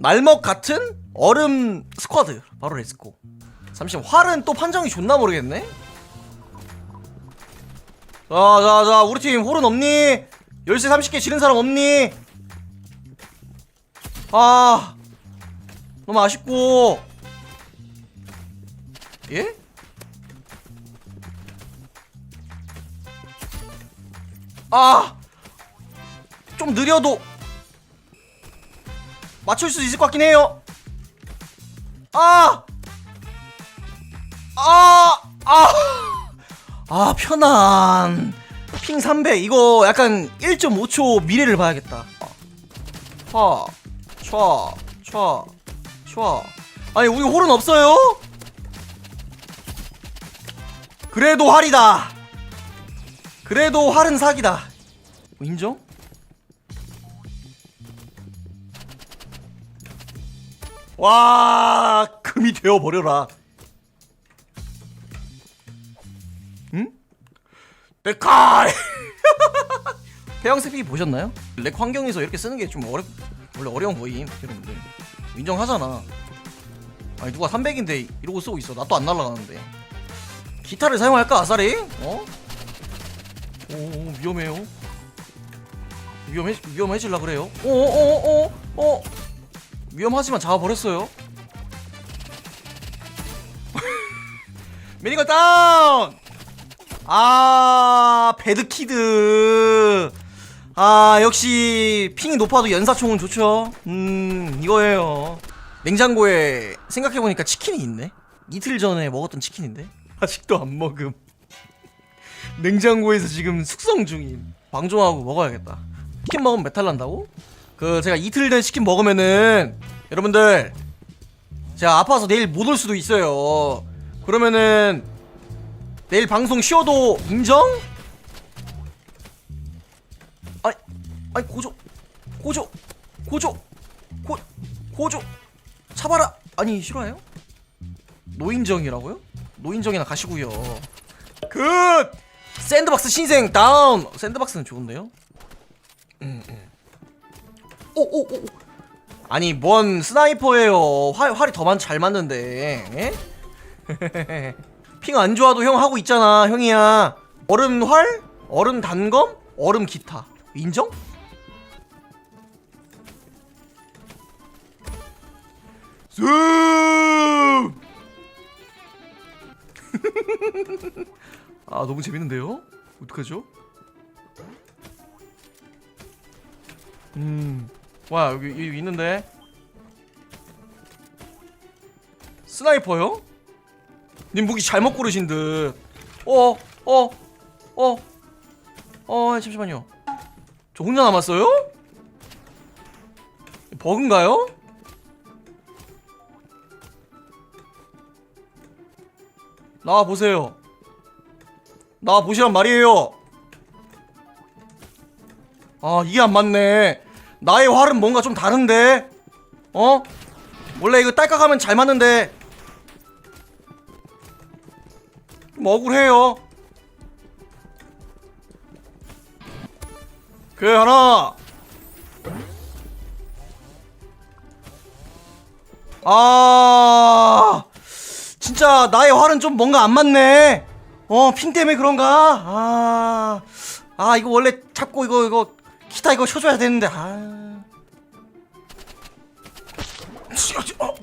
날먹 같은 얼음 스쿼드 바로 레츠고 잠시만 활은 또 판정이 좋나 모르겠네 자자 자 우리 팀 홀은 없니? 열쇠 30개 지른 사람 없니? 아 너무 아쉽고 예? 아! 좀 느려도 맞출 수 있을 것 같긴 해요. 아! 아! 아! 아, 편안. 핑 300. 이거 약간 1.5초 미래를 봐야겠다. 차, 차, 차, 차. 아니, 우리 홀은 없어요? 그래도 활이다. 그래도 활은 사기다. 인정? 와, 금이 되어 버려라. 응? 데칼. 태양 스피 보셨나요? 렉 환경에서 이렇게 쓰는 게 좀 어렵 원래 어려운 거임 여러분들 인정하잖아. 아니 누가 300인데 이러고 쓰고 있어. 나 또 안 날라가는데. 기타를 사용할까 아싸리? 어? 오 위험해요. 위험해 위험해질라 그래요. 오오오오 어. 위험하지만 잡아버렸어요. 미니건 다운. 아 배드키드. 아 역시 핑이 높아도 연사총은 좋죠. 음 이거예요. 냉장고에 생각해보니까 치킨이 있네. 이틀 전에 먹었던 치킨인데 아직도 안 먹음. 냉장고에서 지금 숙성 중임. 방종하고 먹어야겠다. 치킨 먹으면 메탈 난다고? 그 제가 이틀 된 치킨 먹으면은 여러분들 제가 아파서 내일 못 올 수도 있어요. 그러면은 내일 방송 쉬어도 인정? 아니 아니 고조 고조 고조 고 고조 차봐라 아니 싫어해요? 노인정이라고요? 노인정이나 가시고요. 굿 샌드박스 신생 다운 샌드박스는 좋은데요? 오 오 오 아니 뭔 스나이퍼예요 활, 활이 더 많, 잘 맞는데 핑 안 좋아도 형 하고 있잖아 형이야 얼음 활? 얼음 단검? 얼음 기타 인정? 쑥! 아 너무 재밌는데요? 어떡하죠? 음. 와, 여기, 여기 있는데. 스나이퍼요? 님 무기 잘못 고르신 듯. 어, 어, 어, 어, 잠시만요. 저 혼자 남았어요? 버그인가요? 나와 보세요. 나와 보시란 말이에요. 아 이게 안 맞네 나의 활은 뭔가 좀 다른데? 어? 원래 이거 딸깍하면 잘 맞는데. 좀 억울해요. 그 하나. 아 진짜 나의 활은 좀 뭔가 안 맞네. 어핑 때문에 그런가? 아, 아 이거 원래 자꾸 이거 이거 기타 이거 쳐줘야 되는데 아. 어,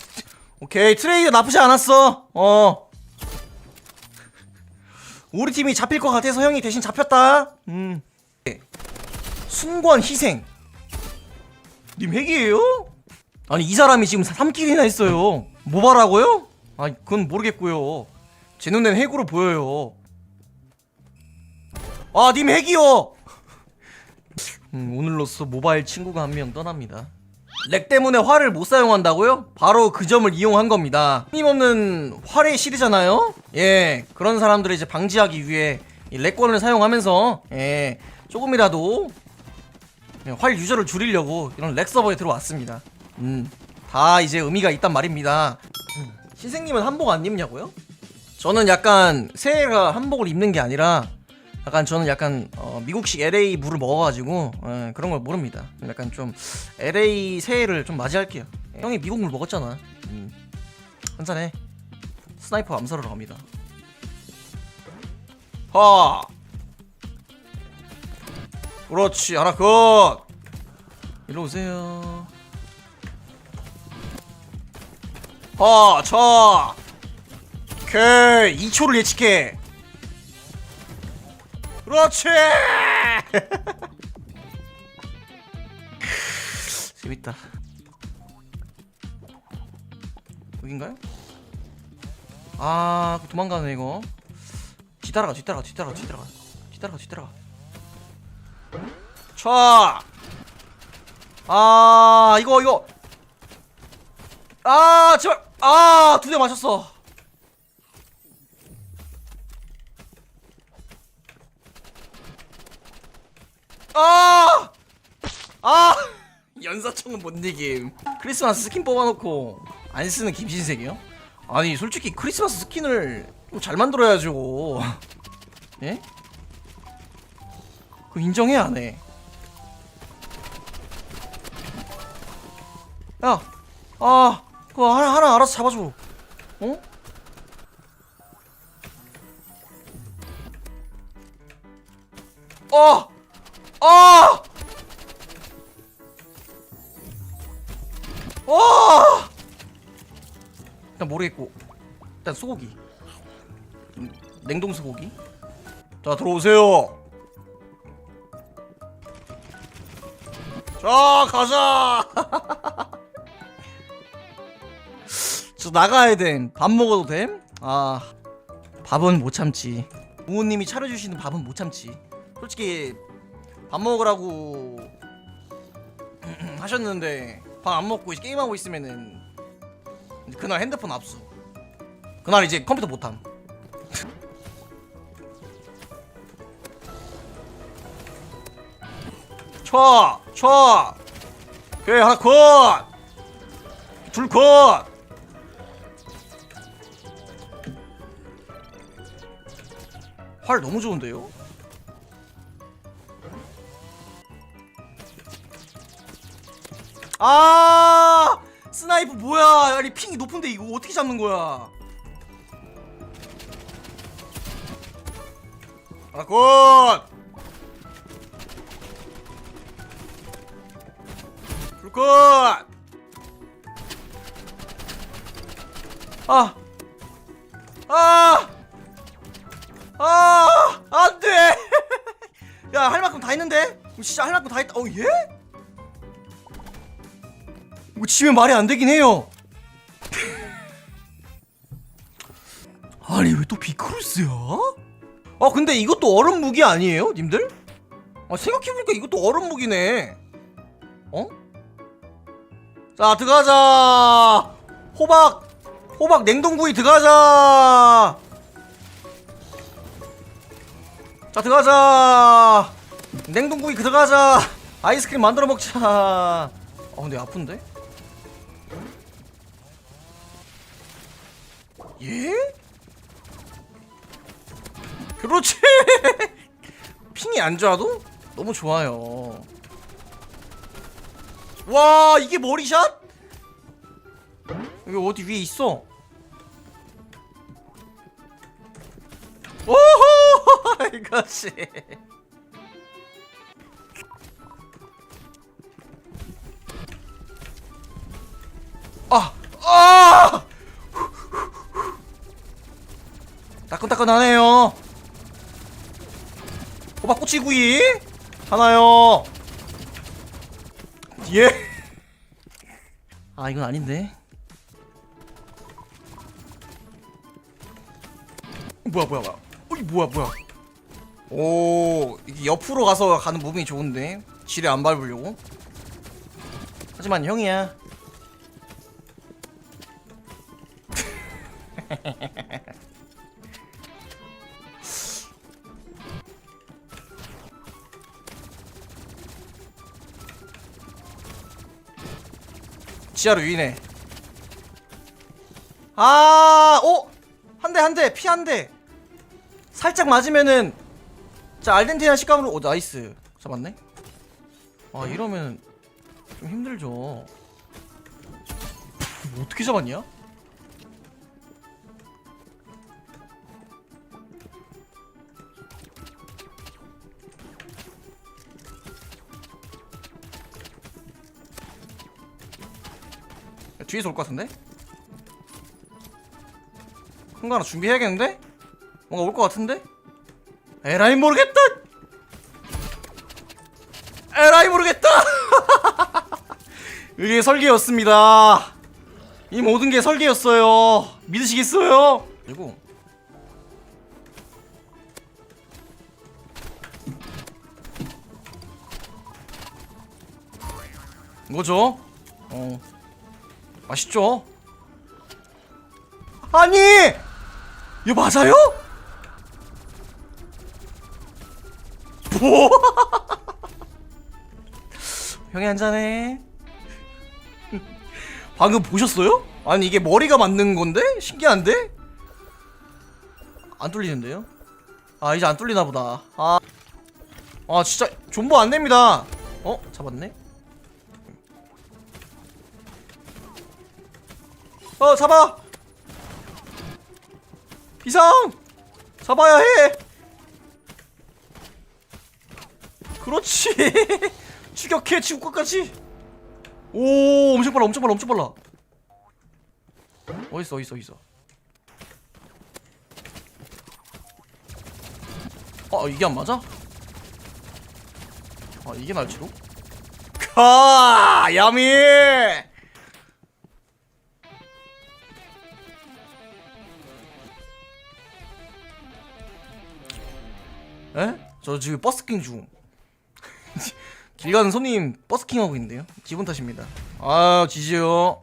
오케이 트레이드 나쁘지 않았어. 어. 우리 팀이 잡힐 것 같아서 형이 대신 잡혔다. 음. 순권 희생. 님 핵이에요? 아니 이 사람이 지금 3킬이나 했어요. 모바라고요? 아니 그건 모르겠고요. 제 눈엔 핵으로 보여요. 아, 님 핵이요. 음, 오늘로써 모바일 친구가 한 명 떠납니다. 렉 때문에 활을 못 사용한다고요? 바로 그 점을 이용한 겁니다. 힘없는 활의 실이잖아요? 예, 그런 사람들을 이제 방지하기 위해 이 렉권을 사용하면서 예, 조금이라도 예, 활 유저를 줄이려고 이런 렉 서버에 들어왔습니다. 음, 다 이제 의미가 있단 말입니다. 음, 신생님은 한복 안 입냐고요? 저는 약간 새해가 한복을 입는 게 아니라 약간 저는 약간 어, 미국식 LA 물을 먹어가지고 예, 그런 걸 모릅니다. 약간 좀 LA 새해를 좀 맞이할게요. 형이 미국 물 먹었잖아. 음. 한잔해. 스나이퍼 암살하러 갑니다. 하. 그렇지 하나 컷. 일로 오세요. 하, 차. 오케이 2초를 예측해. 그렇지. 재밌다. 여긴가요? 아, 그 도망가네 이거. 뒤따라가, 뒤따라가, 뒤따라가, 뒤따라가, 뒤따라가, 뒤따라가. 촤. 아, 이거 이거. 아, 제발. 아, 두 대 맞췄어. 아! 아! 연사총은 못 이김. 크리스마스 스킨 뽑아놓고 안 쓰는 김신색이요? 아니 솔직히 크리스마스 스킨을 좀 잘 만들어야죠. 예? 그 인정해 안 해? 야, 아, 그거 하나 하나 알아서 잡아줘. 어? 어! 아! 와! 일단 모르겠고. 일단 소고기. 음, 냉동 소고기. 자 들어오세요. 자 가자! 저 나가야 됨밥 먹어도 됨? 아 밥은 못 참지. 부모님이 차려주시는 밥은 못 참지. 솔직히 밥 먹으라고 하셨는데 밥 안 먹고 이제 게임하고 있으면은 그날 핸드폰 압수 그날 이제 컴퓨터 못함 쳐! 쳐! 오케이 하나 컷! 둘 컷! 활 너무 좋은데요? 아 스나이프 뭐야 아니 핑이 높은데 이거 어떻게 잡는 거야 하나 굿 불꽃 아 아! 아! 안 돼! 야, 할 만큼 다 했는데? 진짜 할 만큼 다 했다. 어, 예? 이거 지면 말이 안 되긴 해요. 아니 왜 또 비크루스야? 아 근데 이것도 얼음 무기 아니에요, 님들? 아 생각해보니까 이것도 얼음 무기네. 어? 자 들어가자. 호박 호박 냉동구이 들어가자. 자 들어가자. 냉동구이 들어가자. 아이스크림 만들어 먹자. 아 근데 아픈데? 예? 그렇지. 핑이 안 좋아도 너무 좋아요. 와 이게 머리샷? 여기 어디 위에 있어? 오호 이것이. 따끈따끈하네요. 호박 꼬치구이 하나요. 예. 아 이건 아닌데. 뭐야 뭐야 뭐야. 어이 뭐야 뭐야. 오 이게 옆으로 가서 가는 무빙이 좋은데 지뢰 안 밟으려고. 하지만 형이야. 지하로 유인해. 아, 오! 한 대, 한 대, 피 한 대. 살짝 맞으면은, 자, 알덴티나 식감으로, 오, 나이스. 잡았네? 아, 이러면 좀 힘들죠. 뭐 어떻게 잡았냐? 뒤에서 올 것 같은데? 큰 거 하나 준비해야겠는데? 뭔가 올 것 같은데? 에라이 모르겠다! 에라이 모르겠다! 이게 설계였습니다. 이 모든 게 설계였어요. 믿으시겠어요? 그리고 뭐죠? 어 맛있죠? 아니 이거 맞아요? 뭐? 형이 한잔해. 방금 보셨어요? 아니 이게 머리가 맞는 건데? 신기한데? 안 뚫리는데요? 아 이제 안 뚫리나 보다 아, 아 진짜 존버 안 됩니다 어? 잡았네? 어 잡아! 이상 잡아야 해! 그렇지! 추격해 지구까지! 오 엄청 빨라 엄청 빨라 엄청 빨라. 어딨어 어딨어 어딨어? 아 이게 안 맞아? 아 이게 날지도? 카 야미 저 지금 버스킹 중. 길 가는 손님 버스킹 하고 있는데요. 기분 탓입니다. 아 지지요